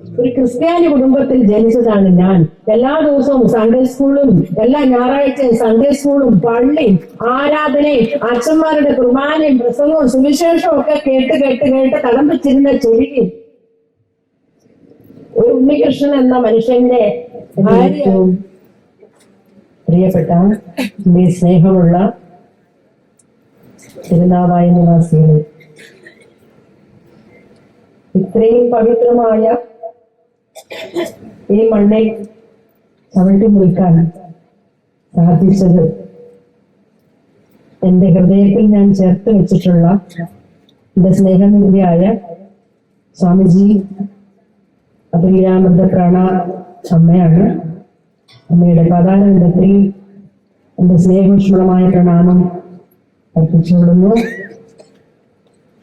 ഒരു ക്രിസ്ത്യാനി കുടുംബത്തിൽ ജനിച്ചതാണ് ഞാൻ. എല്ലാ ദിവസവും സൺഡേ സ്കൂളും എല്ലാ ഞായറാഴ്ചയും സൺഡേ സ്കൂളും പള്ളിയും ആരാധനയും അച്ഛന്മാരുടെ കുർബാനയും പ്രസംഗവും സുവിശേഷവും ഒക്കെ കേട്ട് കേട്ട് കേട്ട് തടംപിച്ചിരുന്ന ചെവിയിൽ ഒരു ഉണ്ണികൃഷ്ണൻ എന്ന മനുഷ്യന്റെ പ്രിയപ്പെട്ട നീ സ്നേഹമുള്ള തിരുനാവായ നിവാസികളെ ഇത്രയും പവിത്രമായ ഈ മണ്ണിൽ ചവിട്ടി നിൽക്കാൻ സാധിച്ചത് എന്റെ ഹൃദയത്തിൽ ഞാൻ ചേർത്ത് വെച്ചിട്ടുള്ള എന്റെ സ്നേഹനിധിയായ സ്വാമിജി അതുല്യാനന്ദ പ്രണ അമ്മയാണ്. അമ്മയുടെ പാതാനന്ദത്തിൽ എന്റെ സ്നേഹോഷ്മളമായ പ്രണാമം അർപ്പിച്ചുകൊള്ളുന്നു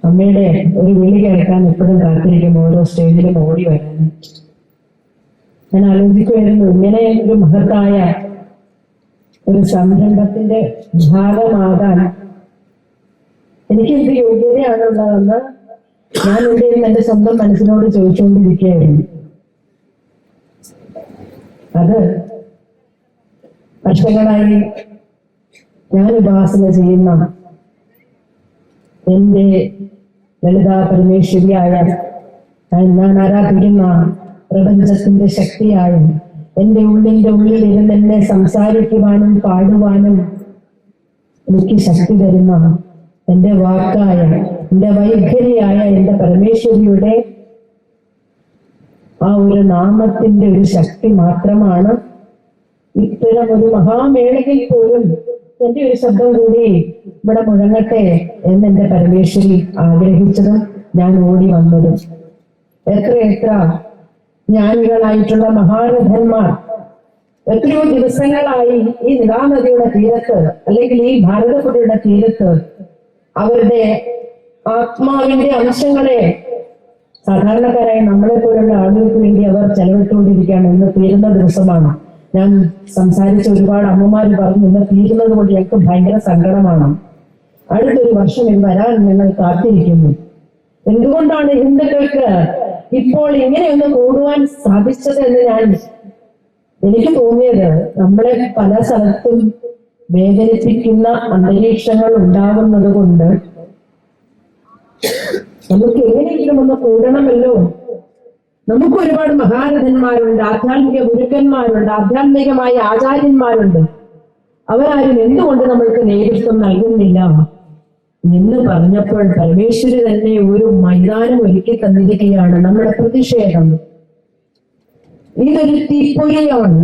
അമ്മയുടെ ഒരു വിളി കേൾക്കാൻ എപ്പോഴും കാത്തിരിക്കും. ഓരോ സ്റ്റേജിലും ഓടി വരാൻ. ഞാൻ ആലോചിക്കുമായിരുന്നു ഇങ്ങനെ ഒരു മഹത്തായ ഒരു സംരംഭത്തിന്റെ ഭാഗമാകാൻ എനിക്ക് എന്ത് യോഗ്യതയാണുള്ളതെന്ന് ഞാൻ ഇവിടെ എന്റെ സ്വന്തം മനസ്സിനോട് ചോദിച്ചുകൊണ്ടിരിക്കുകയായിരുന്നു. അത് വർഷങ്ങളായി ഞാൻ ഉപാസന ചെയ്യുന്ന എന്റെ ലളിതാ പരമേശ്വരിയായ ഞാൻ ആരാധിക്കുന്ന പ്രപഞ്ചത്തിന്റെ ശക്തിയായും എന്റെ ഉള്ളിന്റെ ഉള്ളിൽ ഇരുന്ന് എന്നെ സംസാരിക്കുവാനും പാടുവാനും എനിക്ക് ശക്തി തരുന്ന എന്റെ വാക്കായ എന്റെ വൈഖരിയായ എന്റെ പരമേശ്വരിയുടെ ആ ഒരു നാമത്തിന്റെ ഒരു ശക്തി മാത്രമാണ് ഇത്തരം ഒരു മഹാമേളയിൽ പോലും എന്റെ ഒരു ശബ്ദം കൂടി ഇവിടെ മുഴങ്ങട്ടെ എന്ന് എന്റെ പരമേശ്വരി ആഗ്രഹിച്ചതും ഞാൻ ഓടി വന്നതും. എത്ര എത്ര ജ്ഞാനികളായിട്ടുള്ള മഹാരഥന്മാർ എത്രയോ ദിവസങ്ങളായി ഈ നിലാനദിയുടെ തീരത്ത് അല്ലെങ്കിൽ ഈ ഭാരതപ്പുഴയുടെ തീരത്ത് അവരുടെ ആത്മാവിന്റെ അംശങ്ങളെ സാധാരണക്കാരായ നമ്മളെ പോലുള്ള ആളുകൾക്ക് വേണ്ടി അവർ ചെലവിട്ടുകൊണ്ടിരിക്കുകയാണ്. ഇന്ന് തീരുന്ന ദിവസമാണ്. ഞാൻ സംസാരിച്ച ഒരുപാട് അമ്മമാര് പറഞ്ഞു ഇന്ന് തീരുന്നത് കൊണ്ട് ഞങ്ങൾക്ക് ഭയങ്കര സങ്കടമാണ്. അടുത്തൊരു വർഷം ഇത് വരാൻ ഞങ്ങൾ കാത്തിരിക്കുന്നു. എന്തുകൊണ്ടാണ് ഹിന്ദുക്കൾക്ക് ഇപ്പോൾ ഇങ്ങനെയൊന്ന് കൂടുവാൻ സാധിച്ചത് എന്ന് ഞാൻ എനിക്ക് തോന്നിയത് നമ്മളെ പല സ്ഥലത്തും വേദനിപ്പിക്കുന്ന അന്തരീക്ഷങ്ങൾ ഉണ്ടാകുന്നത് കൊണ്ട് നമുക്ക് എങ്ങനെയെങ്കിലും ഒന്ന് കൂടണമല്ലോ? നമുക്ക് ഒരുപാട് മഹാരഥന്മാരുണ്ട് ആധ്യാത്മിക ഗുരുക്കന്മാരുണ്ട് ആധ്യാത്മികമായ ആചാര്യന്മാരുണ്ട്. അവരാരും എന്തുകൊണ്ട് നമ്മൾക്ക് നേതൃത്വം നൽകുന്നില്ല? എന്ന് പറഞ്ഞപ്പോൾ പരമേശ്വരി തന്നെ ഒരു മൈതാനം ഒരുക്കി തന്നിരിക്കുകയാണ് നമ്മുടെ പ്രതിഷേധം. ഇതൊരു തീപ്പൊരിയാണ്.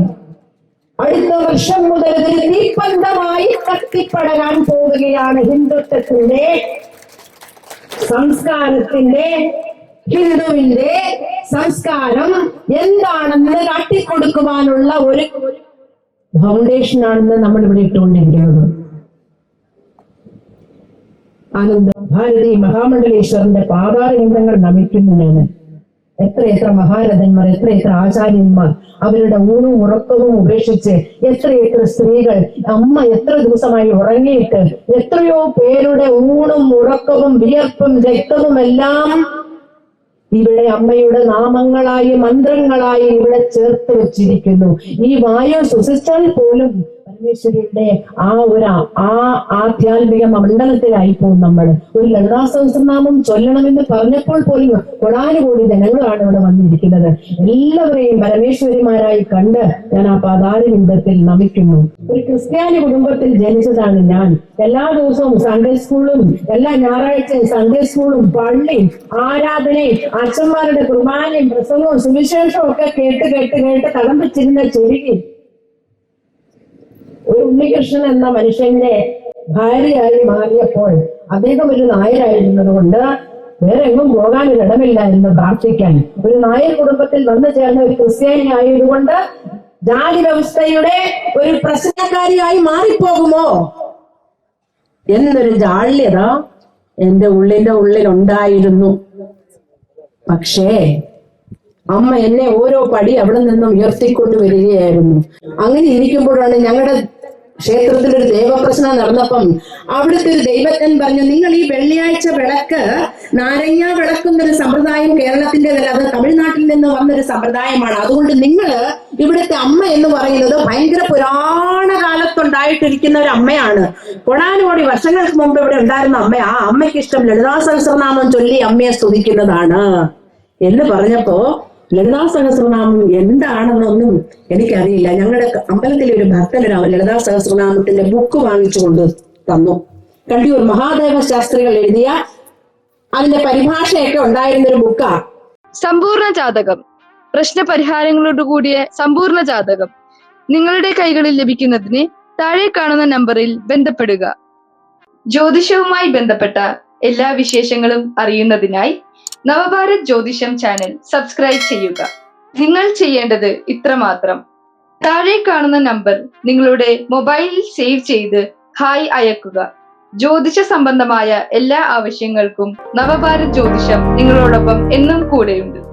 അടുത്ത വർഷം മുതൽ ഇതൊരു തീപ്പന്തമായി കത്തിപ്പടരാൻ പോവുകയാണ് ഹിന്ദുത്വത്തിന്റെ സംസ്കാരത്തിന്റെ ഹിന്ദുവിന്റെ സംസ്കാരം എന്താണെന്ന് കാട്ടിക്കൊടുക്കുവാനുള്ള ഒരു ഫൗണ്ടേഷൻ ആണെന്ന് നമ്മൾ ഇവിടെ ഇട്ടുകൊണ്ടിരിക്കുന്നത് ആനന്ദ. ഭാരതി മഹാമണ്ഡലേശ്വരന്റെ പാതാരഹിതങ്ങൾ നമിക്കുന്നു ഞാൻ എത്ര എത്ര മഹാരഥന്മാർ എത്ര എത്ര ആചാര്യന്മാർ അവരുടെ ഊണും ഉറക്കവും ഉപേക്ഷിച്ച് എത്രയെത്ര എത്ര സ്ത്രീകൾ അമ്മ എത്ര ദിവസമായി ഉറങ്ങിയിട്ട് എത്രയോ പേരുടെ ഊണും ഉറക്കവും വിയർപ്പും രക്തവും എല്ലാം ഇവിടെ അമ്മയുടെ നാമങ്ങളായി മന്ത്രങ്ങളായി ഇവിടെ ചേർത്ത് വെച്ചിരിക്കുന്നു. ഈ വായു ശ്വസിച്ചാൽ പോലും പരമേശ്വരിയുടെ ആ ഒരു ആ- ആധ്യാത്മിക മണ്ഡലത്തിലായി പോകും നമ്മൾ. ഒരു ലളിതാ സഹസ്രനാമം ചൊല്ലണമെന്ന് പറഞ്ഞപ്പോൾ പോലും കൊടാനുകൂടി ജനങ്ങളാണ് ഇവിടെ വന്നിരിക്കുന്നത്. എല്ലാവരെയും പരമേശ്വരിമാരായി കണ്ട് ഞാൻ ആ പാതാരബിന്ദത്തിൽ നമിക്കുന്നു. ഒരു ക്രിസ്ത്യാനി കുടുംബത്തിൽ ജനിച്ചതാണ് ഞാൻ. എല്ലാ ദിവസവും സൺഡേ സ്കൂളും എല്ലാ ഞായറാഴ്ചയും സൺഡേ സ്കൂളും പള്ളിയും ആരാധനയും അച്ഛന്മാരുടെ കുർബാനയും പ്രസംഗവും സുവിശേഷവും ഒക്കെ കേട്ട് കേട്ട് കേട്ട് തടംപിച്ചിരുന്ന ചെവിയിൽ ഒരു ഉണ്ണികൃഷ്ണൻ എന്ന മനുഷ്യന്റെ ഭാര്യയായി മാറിയപ്പോൾ അദ്ദേഹം ഒരു നായരായിരുന്നത് കൊണ്ട് വേറെ എങ്ങും പോകാൻ ഒരു ഇടമില്ല എന്ന് പ്രാർത്ഥിക്കാൻ. ഒരു നായർ കുടുംബത്തിൽ വന്നു ചേർന്ന ഒരു ക്രിസ്ത്യാനി ആയതുകൊണ്ട് ജാതി വ്യവസ്ഥയുടെ ഒരു പ്രശ്നക്കാരിയായി മാറിപ്പോകുമോ? എന്നൊരു ജാള്യത എന്റെ ഉള്ളിന്റെ ഉള്ളിൽ ഉണ്ടായിരുന്നു പക്ഷേ അമ്മ എന്നെ ഓരോ പടി അവിടെ നിന്നും ഉയർത്തിക്കൊണ്ട് വരികയായിരുന്നു. അങ്ങനെ ഇരിക്കുമ്പോഴാണ് ഞങ്ങളുടെ ക്ഷേത്രത്തിൽ ഒരു ദേവപ്രശ്നം നടന്നപ്പം അവിടുത്തെ ഒരു ദൈവത്തൻ പറഞ്ഞു നിങ്ങൾ ഈ വെള്ളിയാഴ്ച വിളക്ക് നാരങ്ങ വിളക്കുന്ന ഒരു സമ്പ്രദായം കേരളത്തിന്റെതല്ല അത് തമിഴ്നാട്ടിൽ നിന്ന് വന്നൊരു സമ്പ്രദായമാണ്. അതുകൊണ്ട് നിങ്ങൾ ഇവിടുത്തെ അമ്മ എന്ന് പറയുന്നത് ഭയങ്കര പുരാണ കാലത്തുണ്ടായിട്ടിരിക്കുന്ന ഒരു അമ്മയാണ്. കൊടാനുകോടി വർഷങ്ങൾക്ക് മുമ്പ് ഇവിടെ ഉണ്ടായിരുന്ന അമ്മ ആ അമ്മയ്ക്ക് ഇഷ്ടം ലളിതാ സഹസ്രനാമം ചൊല്ലി അമ്മയെ സ്തുതിക്കുന്നതാണ്. എന്ന് പറഞ്ഞപ്പോ ലളിതാ സഹസ്രനാമം എന്താണെന്നൊന്നും എനിക്കറിയില്ല. ഞങ്ങളുടെ അമ്പലത്തിലെ ഒരു ഭക്തൻ ലളിതാ സഹസ്രനാമത്തിന്റെ ബുക്ക് വാങ്ങിച്ചു കൊണ്ട് തന്നു. കണ്ടിയൂർ മഹാദേവ ശാസ്ത്രികൾ എഴുതിയ അതിന്റെ പരിഭാഷയൊക്കെ ഉണ്ടായിരുന്ന ഒരു ബുക്കാ. സമ്പൂർണ ജാതകം. പ്രശ്ന കൂടിയ സമ്പൂർണ ജാതകം. നിങ്ങളുടെ കൈകളിൽ ലഭിക്കുന്നതിന് താഴെ കാണുന്ന നമ്പറിൽ ബന്ധപ്പെടുക. ജ്യോതിഷവുമായി ബന്ധപ്പെട്ട എല്ലാ വിശേഷങ്ങളും അറിയുന്നതിനായി നവഭാരത് ജ്യോതിഷം ചാനൽ സബ്സ്ക്രൈബ് ചെയ്യുക. നിങ്ങൾ ചെയ്യേണ്ടത് ഇത്രമാത്രം. താഴെ കാണുന്ന നമ്പർ നിങ്ങളുടെ മൊബൈലിൽ സേവ് ചെയ്ത് ഹായ് അയക്കുക. ജ്യോതിഷ സംബന്ധമായ എല്ലാ ആവശ്യങ്ങൾക്കും നവഭാരത് ജ്യോതിഷം നിങ്ങളോടൊപ്പം എന്നും കൂടെയുണ്ട്.